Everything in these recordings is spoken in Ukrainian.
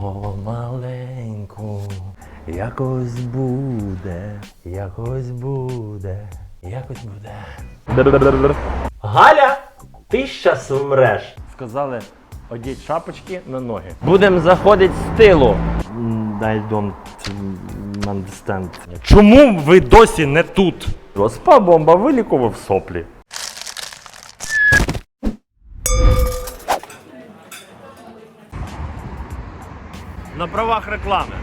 Помаленьку, якось буде, якось буде, якось буде. Галя, ти щас вмреш. Сказали, одіть шапочки на ноги. Будемо заходити з тилу. I don't understand. Чому ви досі не тут? Спа бомба вилікував соплі. Правах реклами.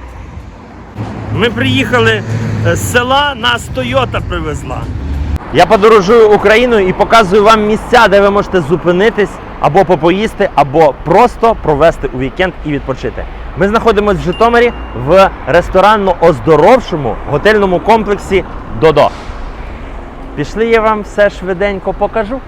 Ми приїхали е, з села, нас Тойота привезла. Я подорожую Україною і показую вам місця, де ви можете зупинитись або попоїсти, або просто провести у вікенд і відпочити. Ми знаходимося в Житомирі в ресторанно-оздоровчому готельному комплексі Додо. Пішли, я вам все швиденько покажу.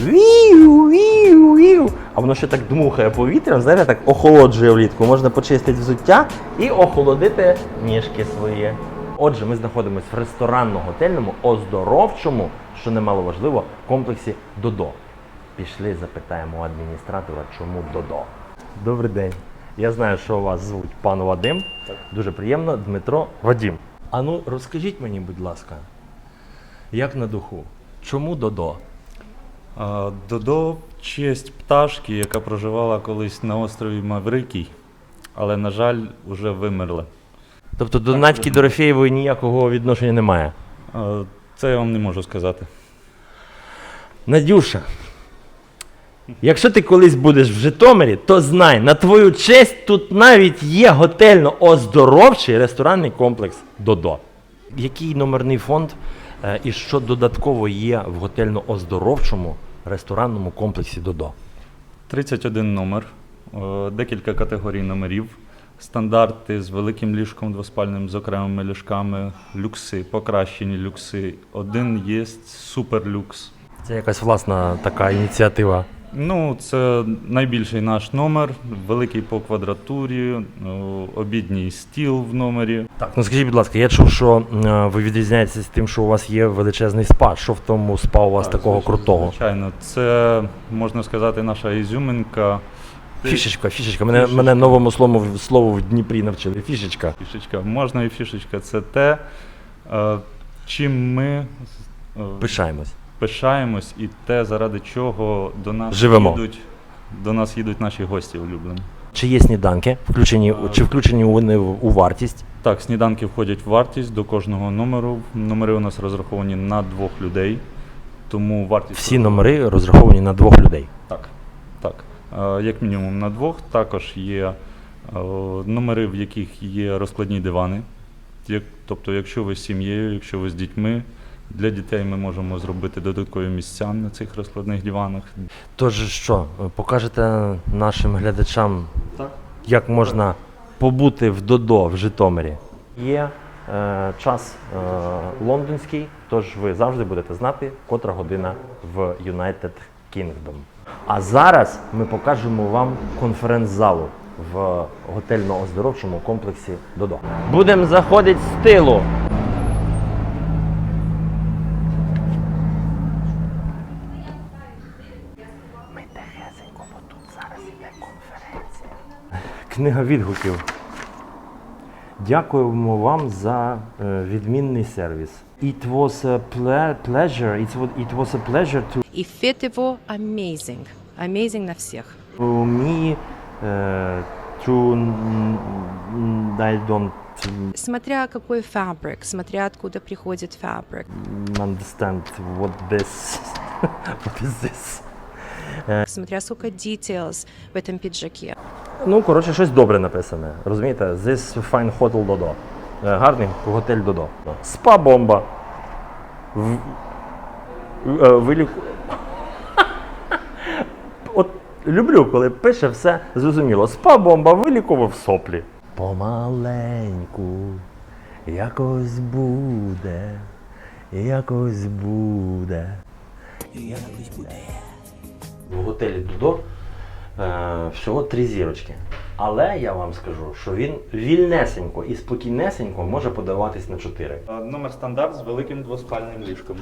Віу, віу, віу. А воно ще так дмухає повітрям, знаєте, так охолоджує влітку. Можна почистити взуття і охолодити ніжки свої. Отже, ми знаходимося в ресторанно-готельному, оздоровчому, що немало важливо, комплексі Додо. Пішли, запитаємо у адміністратора, чому Додо. Добрий день. Я знаю, що вас звуть пан Вадим. Дуже приємно, Дмитро Вадим. А ну розкажіть мені, будь ласка, як на духу, чому Додо? Додо в честь пташки, яка проживала колись на острові Маврикій, але, на жаль, вже вимерла. Тобто до Надьки Дорофєєвої ніякого відношення немає. Це я вам не можу сказати. Надюша, якщо ти колись будеш в Житомирі, то знай, на твою честь тут навіть є готельно-оздоровчий ресторанний комплекс Додо. Який номерний фонд е, і що додатково є в готельно-оздоровчому ресторанному комплексі Додо? 31 номер, е, декілька категорій номерів, стандарти з великим ліжком двоспальним, з окремими ліжками, люкси, покращені люкси. Один є суперлюкс. Це якась власна така ініціатива. Ну, це найбільший наш номер, великий по квадратурі, е, обідній стіл в номері. Так, ну скажіть, будь ласка, я чув, що е, ви відрізняєтеся тим, що у вас є величезний спа. Що в тому спа у вас Так, такого звичайно, крутого? Звичайно, це можна сказати наша ізюминка. Фішечка, фішечка. Мене, Фішечка. мене новому слову, слову в Дніпрі навчили. Фішечка. Фішечка. Можна і фішечка. Це те, е, чим ми Пишаємось. Пишаємось, і те, заради чого до нас Живемо. їдуть. До нас їдуть наші гості улюблені. Чи є сніданки, включені, А. чи включені вони в- у вартість? Так, сніданки входять в вартість до кожного номеру. Номери у нас розраховані на двох людей. Тому вартість Всі номери розраховані на двох людей. Так, так. Е, Як мінімум на двох. Також є е, номери, в яких є розкладні дивани. Як, тобто, якщо ви з сім'єю, якщо ви з дітьми, для дітей ми можемо зробити додаткові місця на цих розкладних диванах. Тож що, покажете нашим глядачам, Так. як можна побути в Додо в Житомирі? Є е, час е, лондонський, тож ви завжди будете знати, котра година в United Kingdom. А зараз ми покажемо вам конференц-залу в готельно-оздоровчому комплексі Додо. Будемо заходити з тилу. Ми тихесенько, бо тут зараз іде конференція. Книга відгуків. Дякуємо вам за е, відмінний сервіс. It was a ple- pleasure. It was, it was a pleasure to И фет amazing. Amazing на всех. me uh, to I don't Смотря какой фабрик, смотря откуда приходит фабрик. understand what this what is this. Смотря сколько details в этом пиджаке. Ну, коротше, щось добре написане. Розумієте? This fine hotel Dodo. Е, Гарний готель Додо. Спа бомба. В... е, Виліку... От люблю, коли пише все зрозуміло. Спа бомба вилікував соплі. Помаленьку, якось буде, якось буде. Якось буде. В готелі Дудо е, всього три зірочки. Але я вам скажу, що він вільнесенько і спокійнесенько може подаватись на чотири. Номер стандарт з великим двоспальним ліжком.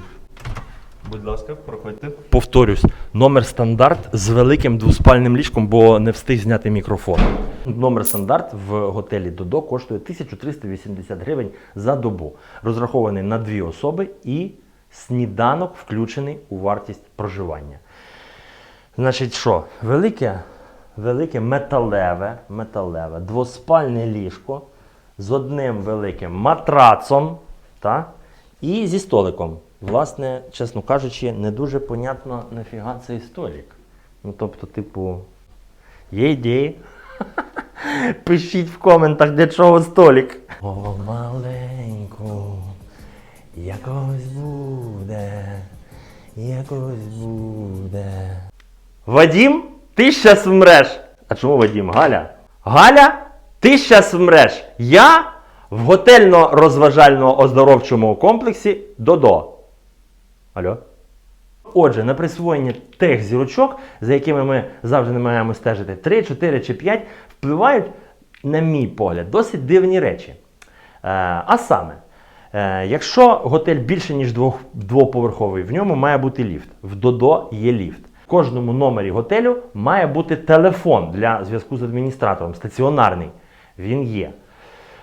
Будь ласка, проходьте. Повторюсь, номер стандарт з великим двоспальним ліжком, бо не встиг зняти мікрофон. Номер стандарт в готелі Додо коштує 1380 гривень за добу. Розрахований на дві особи і сніданок включений у вартість проживання. Значить, що? Велике, велике металеве, металеве, двоспальне ліжко з одним великим матрацом та, і зі столиком. Власне, чесно кажучи, не дуже понятно, нафіга цей столик. Ну, тобто, типу, є ідеї. Пишіть в коментах, для чого столик. О, маленьку, якось буде, якось буде. Вадім, ти щас вмреш. А чому Вадім? Галя? Галя, ти щас вмреш. Я в готельно-розважально-оздоровчому комплексі Додо. Алло? Отже, на присвоєння тих зірочок, за якими ми завжди намагаємося стежити, 3, 4 чи 5, впливають, на мій погляд, досить дивні речі. Е, а саме, е, якщо готель більше, ніж двох, двоповерховий, в ньому має бути ліфт. В Додо є ліфт. Кожному номері готелю має бути телефон для зв'язку з адміністратором, стаціонарний. Він є.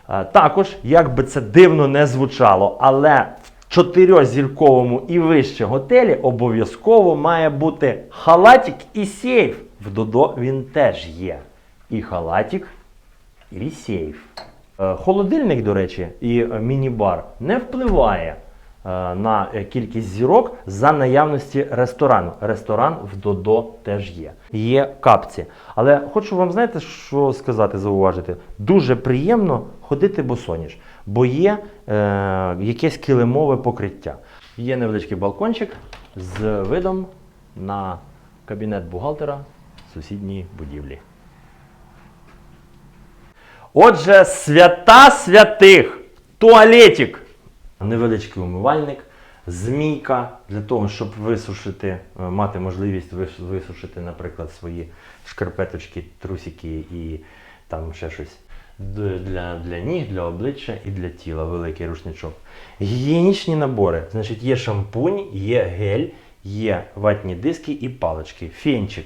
Е, Також, як би це дивно не звучало, але в чотирьохзірковому і вище готелі обов'язково має бути халатик і сейф. В Додо він теж є. І халатик, і сейф. Е, Холодильник, до речі, і е, міні-бар не впливає на е, кількість зірок за наявності ресторану. Ресторан в Додо теж є. Є капці. Але хочу вам знаєте, що сказати, зауважити. Дуже приємно ходити босоніж, бо є е, якесь килимове покриття. Є невеличкий балкончик з видом на кабінет бухгалтера сусідньої будівлі. Отже, свята святих, туалетик, невеличкий умивальник, змійка для того, щоб висушити, е, мати можливість висушити, наприклад, свої шкарпеточки, трусики і там ще щось. Для, для ніг, для обличчя і для тіла великий рушничок. Гігієнічні набори. Значить, є шампунь, є гель, є ватні диски і палички. Фенчик.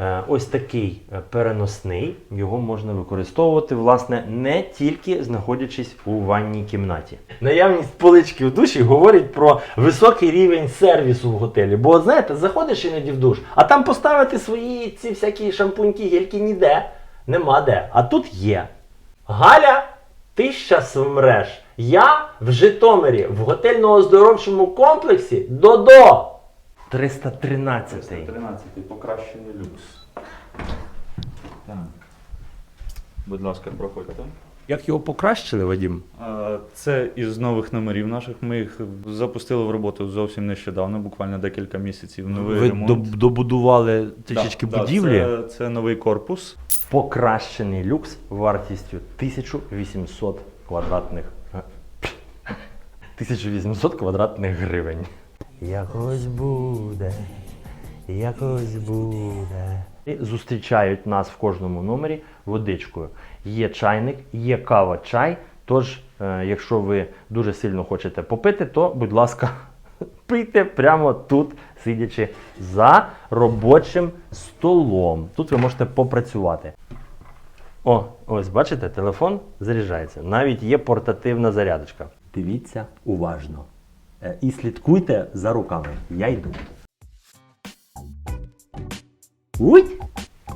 Е, Ось такий е, переносний, його можна використовувати, власне, не тільки знаходячись у ванній кімнаті. Наявність полички в душі говорить про високий рівень сервісу в готелі. Бо, знаєте, заходиш іноді в душ, а там поставити свої ці всякі шампуньки, гельки ніде. Нема де. А тут є. Галя, ти щас вмреш. Я в Житомирі, в готельно-оздоровчому комплексі Додо. 313. 13 покращений люкс. Так. Будь ласка, проходьте. Як його покращили, Вадім? Це із нових номерів наших. Ми їх запустили в роботу зовсім нещодавно, буквально декілька місяців. Новий Ви ремонт. добудували трішечки Да, да, будівлі. Це, це новий корпус. Покращений люкс вартістю 1800 квадратних. е, 1800 квадратних гривень. Якось буде, якось буде. І зустрічають нас в кожному номері водичкою. Є чайник, є кава, чай. Тож, е, якщо ви дуже сильно хочете попити, то, будь ласка, пийте прямо тут, сидячи за робочим столом. Тут ви можете попрацювати. О, ось бачите, телефон заряджається. Навіть є портативна зарядочка. Дивіться уважно. Е, І слідкуйте за руками. Я йду. Уй!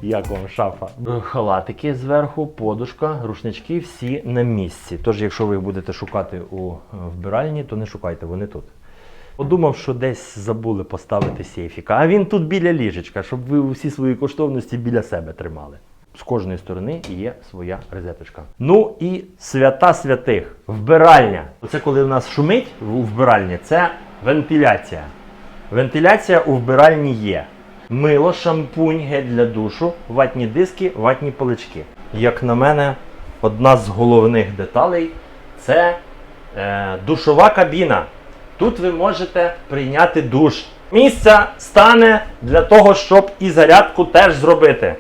Як вам шафа? Халатики зверху, подушка, рушнички всі на місці. Тож, якщо ви їх будете шукати у е, вбиральні, то не шукайте, вони тут. Подумав, що десь забули поставити сейфіка, а він тут біля ліжечка, щоб ви усі свої коштовності біля себе тримали. З кожної сторони є своя розеточка. Ну і свята святих, вбиральня. Оце коли в нас шумить у вбиральні, це вентиляція. Вентиляція у вбиральні є. Мило, шампунь, гель для душу, ватні диски, ватні палички. Як на мене, одна з головних деталей це е, душова кабіна. Тут ви можете прийняти душ. Місця стане для того, щоб і зарядку теж зробити.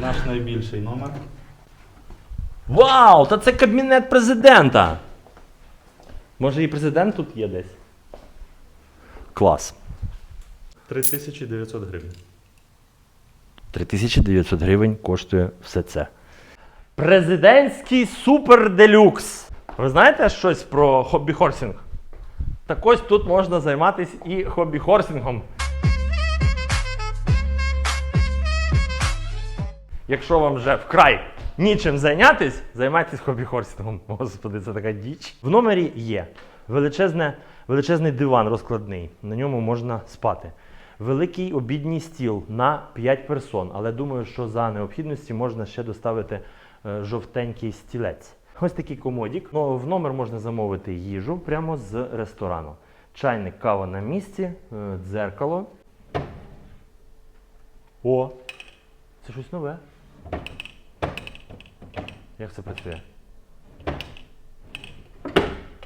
Наш найбільший номер. Вау! Та це кабінет президента. Може і президент тут є десь? Клас. 3900 гривень. 3900 гривень коштує все це. Президентський супер делюкс. Ви знаєте щось про хобі-хорсінг? Так ось тут можна займатися і хобі-хорсінгом. Якщо вам вже вкрай нічим зайнятись, займайтесь хобі-хорсінгом. Господи, це така діч. В номері є величезне, величезний диван розкладний. На ньому можна спати. Великий обідній стіл на 5 персон, але думаю, що за необхідності можна ще доставити е, жовтенький стілець. Ось такий комодік. Ну, в номер можна замовити їжу прямо з ресторану. Чайник, кава на місці, е, дзеркало. О! Це щось нове. Як це працює?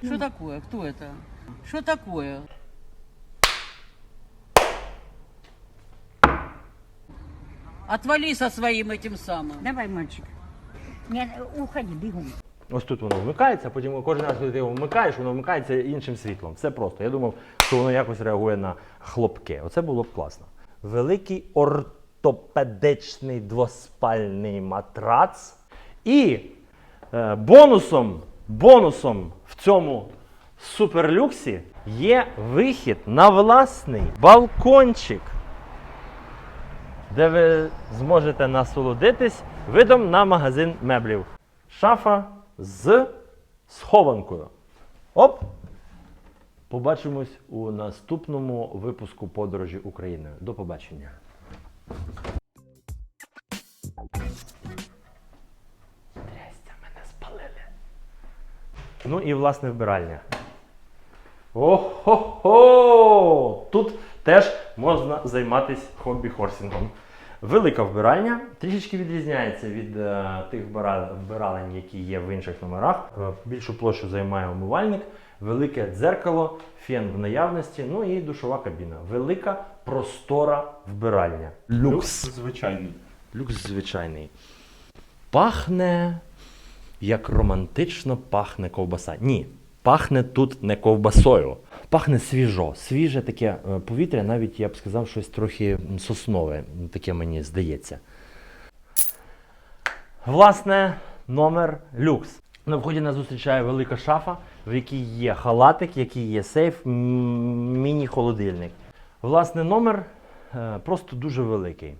Что такое? Кто это? Что такое? Отвали со своим этим самым. Давай, мальчик. Не, уходи, бегом. Ось тут воно вмикається, потім кожен раз, коли ти його вмикаєш, воно вмикається іншим світлом. Все просто. Я думав, що воно якось реагує на хлопки. Оце було б класно. Великий ортопедичний двоспальний матрац. І е, бонусом, бонусом в цьому суперлюксі є вихід на власний балкончик де ви зможете насолодитись видом на магазин меблів. Шафа з схованкою. Оп! Побачимось у наступному випуску подорожі Україною. До побачення. Ну і власне вбиральня. Ого-го! Тут теж можна займатися хобі-хорсінгом. Велика вбиральня трішечки відрізняється від е, тих вбиралень, які є в інших номерах. Е, більшу площу займає умивальник, велике дзеркало, фен в наявності, ну і душова кабіна. Велика простора вбиральня. звичайний. Люкс звичайний. Пахне як романтично пахне ковбаса. Ні, пахне тут не ковбасою. Пахне свіжо. Свіже таке е, повітря, навіть я б сказав, щось трохи соснове, таке мені здається. Власне, номер люкс. На вході нас зустрічає велика шафа, в якій є халатик, в якій є сейф, міні-холодильник. Власне, номер е, просто дуже великий.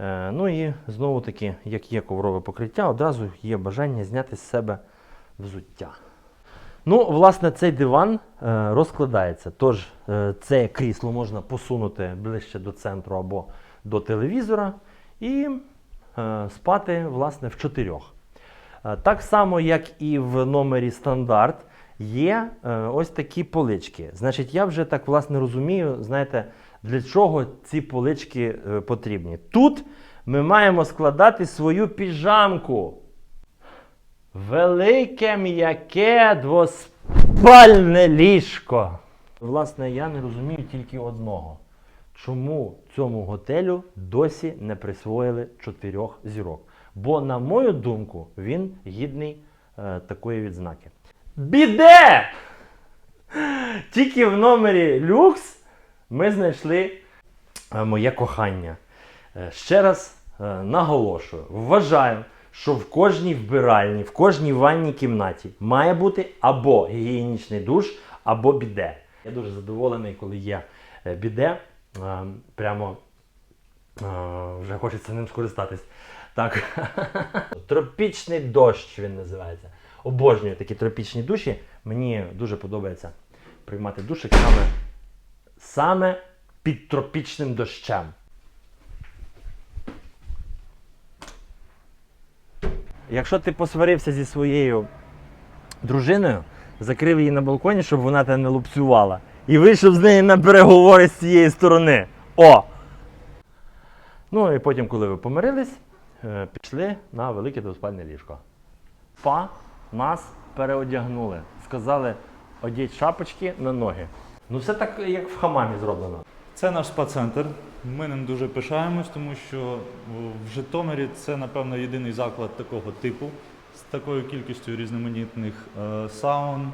Е, ну і знову таки, як є коврове покриття, одразу є бажання зняти з себе взуття. Ну, власне, цей диван е, розкладається. Тож е, це крісло можна посунути ближче до центру або до телевізора і спати власне в чотирьох. Так само, як і в номері стандарт, є ось такі полички. Значить, я вже так власне розумію, знаєте, для чого ці полички е, потрібні. Тут ми маємо складати свою піжамку. Велике м'яке двоспальне ліжко. Власне, я не розумію тільки одного. Чому цьому готелю досі не присвоїли чотирьох зірок? Бо, на мою думку, він гідний е, такої відзнаки. Біде! Тільки в номері люкс ми знайшли е, моє кохання. Е, Ще раз е, наголошую, вважаю, що в кожній вбиральні, в кожній ванній кімнаті має бути або гігієнічний душ, або біде. Я дуже задоволений, коли є біде. Прямо вже хочеться ним скористатись. Так. Тропічний дощ він називається. Обожнюю такі тропічні душі. Мені дуже подобається приймати душик саме, саме під тропічним дощем. Якщо ти посварився зі своєю дружиною, закрив її на балконі, щоб вона тебе не лупцювала. І вийшов з нею на переговори з цієї сторони. О! Ну і потім, коли ви помирились, е, пішли на велике двоспальне ліжко. Па нас переодягнули. Сказали, одіть шапочки на ноги. Ну, все так, як в хамамі зроблено. Це наш спа-центр. Ми ним дуже пишаємось, тому що в Житомирі це, напевно, єдиний заклад такого типу з такою кількістю різноманітних е, саун,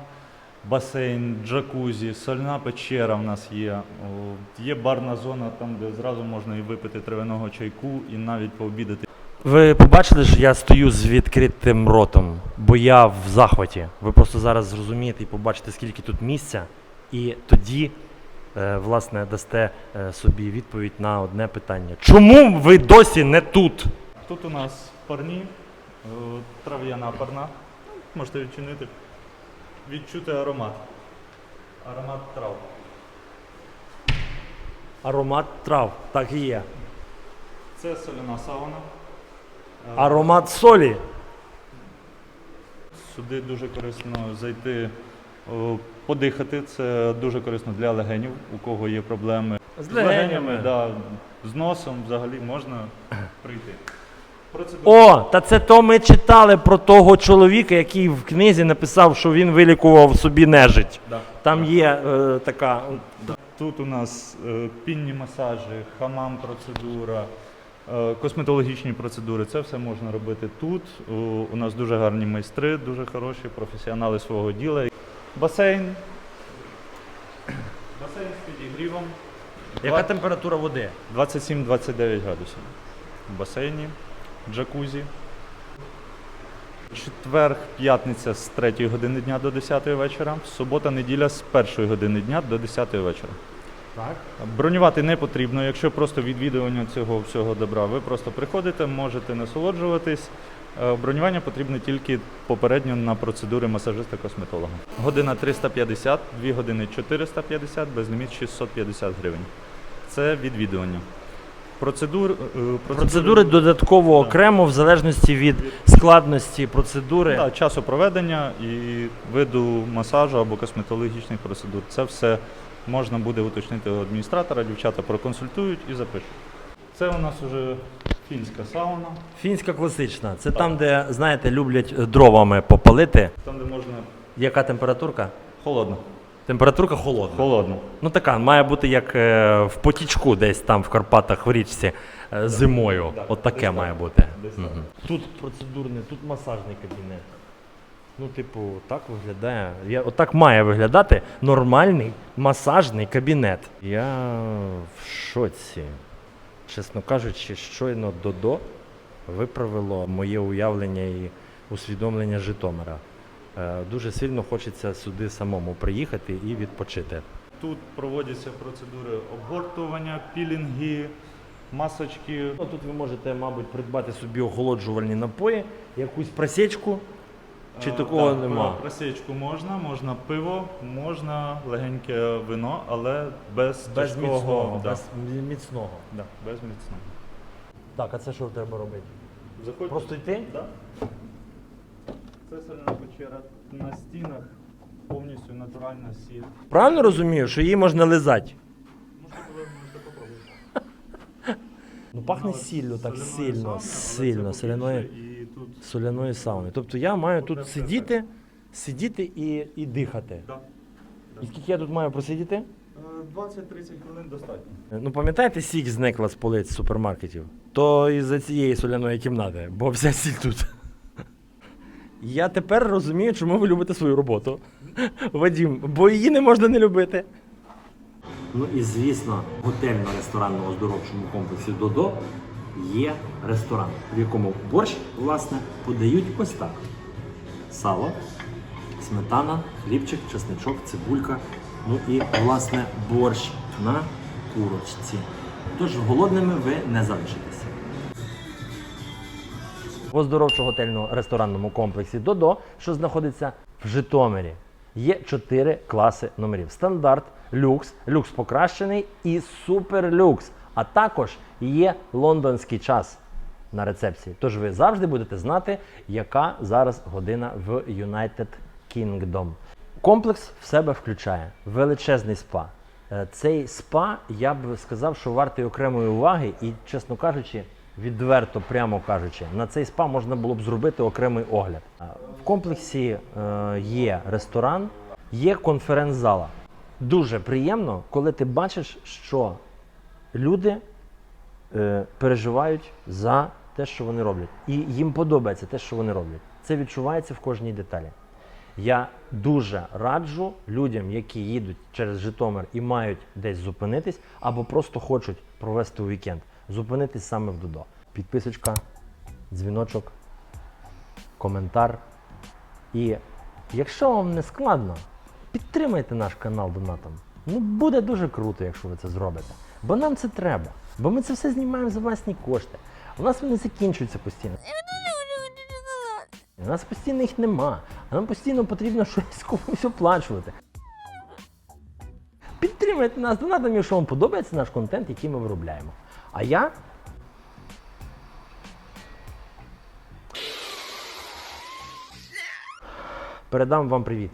басейн, джакузі, сольна печера в нас є. О, Є барна зона, там, де зразу можна і випити травяного чайку, і навіть пообідати. Ви побачили ж, я стою з відкритим ротом, бо я в захваті. Ви просто зараз зрозумієте і побачите, скільки тут місця, і тоді, е, власне, дасте е, собі відповідь на одне питання. Чому ви досі не тут? Тут у нас парні, е, трав'яна парна. Можете відчинити. Відчути аромат. Аромат трав. Аромат трав, так і є. Це соляна сауна. Аромат солі. Сюди дуже корисно зайти, подихати. Це дуже корисно для легенів, у кого є проблеми З легенями. да, з носом взагалі можна прийти. Процедура. О, та це то ми читали про того чоловіка, який в книзі написав, що він вилікував собі нежить. Да. Там є е, така. Тут у нас е, пінні масажі, хамам процедура, е, косметологічні процедури. Це все можна робити тут. У, у нас дуже гарні майстри, дуже хороші професіонали свого діла. Басейн. Басейн з підігрівом. Яка температура води? 27-29 градусів. В басейні, джакузі. Четвер, п'ятниця з 3 години дня до 10 вечора. Субота, неділя з 1 години дня до 10 вечора. Так. Бронювати не потрібно, якщо просто відвідування цього всього добра. Ви просто приходите, можете насолоджуватись. Е, Бронювання потрібно тільки попередньо на процедури масажиста-косметолога. Година 350, 2 години 450, безліміт 650 гривень. Це відвідування. Процедур, е, Процедури додатково окремо, в залежності від складності процедури. Да, часу проведення і виду масажу або косметологічних процедур. Це все можна буде уточнити у адміністратора, дівчата проконсультують і запишуть. Це у нас вже фінська сауна, Фінська класична. Це там, де, знаєте, люблять е, дровами попалити. там де можна Яка температурка? холодно. Температурка холодна. Холодно. Ну така, має бути як е, в потічку десь там в Карпатах в річці е, зимою. Так, От таке десь має так. бути. Десь так. Мгм. Тут процедурний, тут масажний кабінет. Ну, типу, так виглядає. Я, отак має виглядати нормальний масажний кабінет. Я в шоці. Чесно кажучи, щойно Додо виправило моє уявлення і усвідомлення Житомира. Е, Дуже сильно хочеться сюди самому приїхати і відпочити. Тут проводяться процедури обгортування, пілінги, масочки. Ну, Тут ви можете, мабуть, придбати собі охолоджувальні напої, якусь просічку. Чи Е, такого так, нема? Просічку можна, можна пиво, можна легеньке вино, але без, Без тяжкого, міцного. да, Без міцного. да, без міцного. Так, а це що треба робити? Заходьте. Просто йти? Да. Це соляна печера. На стінах повністю натуральна сіль. Правильно розумію, що її можна лизати? Ну пахне сіллю так сильно, сильно, соляною, тут соляною сауною. Тобто я маю тут сидіти, сидіти і, і дихати. да. І скільки я тут маю просидіти? Е, 20-30 хвилин достатньо. Ну пам'ятаєте, сік зникла з полиць супермаркетів? То із-за цієї соляної кімнати, бо вся сіль тут. Я тепер розумію, чому ви любите свою роботу. Вадім, бо її не можна не любити. Ну і звісно, готельно-ресторанному оздоровчому комплексі Додо є ресторан, в якому борщ, власне, подають ось так: сало, сметана, хлібчик, чесничок, цибулька. Ну і власне борщ на курочці. Тож голодними ви не залишитеся. В оздоровчо-готельно-ресторанному комплексі Додо, що знаходиться в Житомирі, є чотири класи номерів: стандарт, люкс, люкс покращений і суперлюкс. А також є лондонський час на рецепції. Тож ви завжди будете знати, яка зараз година в United Kingdom. Комплекс в себе включає величезний спа. Е, Цей спа, я б сказав, що вартий окремої уваги, і, чесно кажучи, відверто, прямо кажучи, на цей спа можна було б зробити окремий огляд. Е, В комплексі е, є ресторан, є конференц-зала. Дуже приємно, коли ти бачиш, що люди е, переживають за те, що вони роблять. І їм подобається те, що вони роблять. Це відчувається в кожній деталі. Я дуже раджу людям, які їдуть через Житомир і мають десь зупинитись, або просто хочуть провести вікенд, зупинитись саме в Додо. Підписочка, дзвіночок, коментар. І якщо вам не складно, підтримайте наш канал донатом. Ну буде дуже круто, якщо ви це зробите. Бо нам це треба. Бо ми це все знімаємо за власні кошти. У нас вони закінчуються постійно. У нас постійно їх нема. А нам постійно потрібно щось комусь оплачувати. Підтримайте нас донатом, якщо вам подобається наш контент, який ми виробляємо. А я. Передам вам привіт.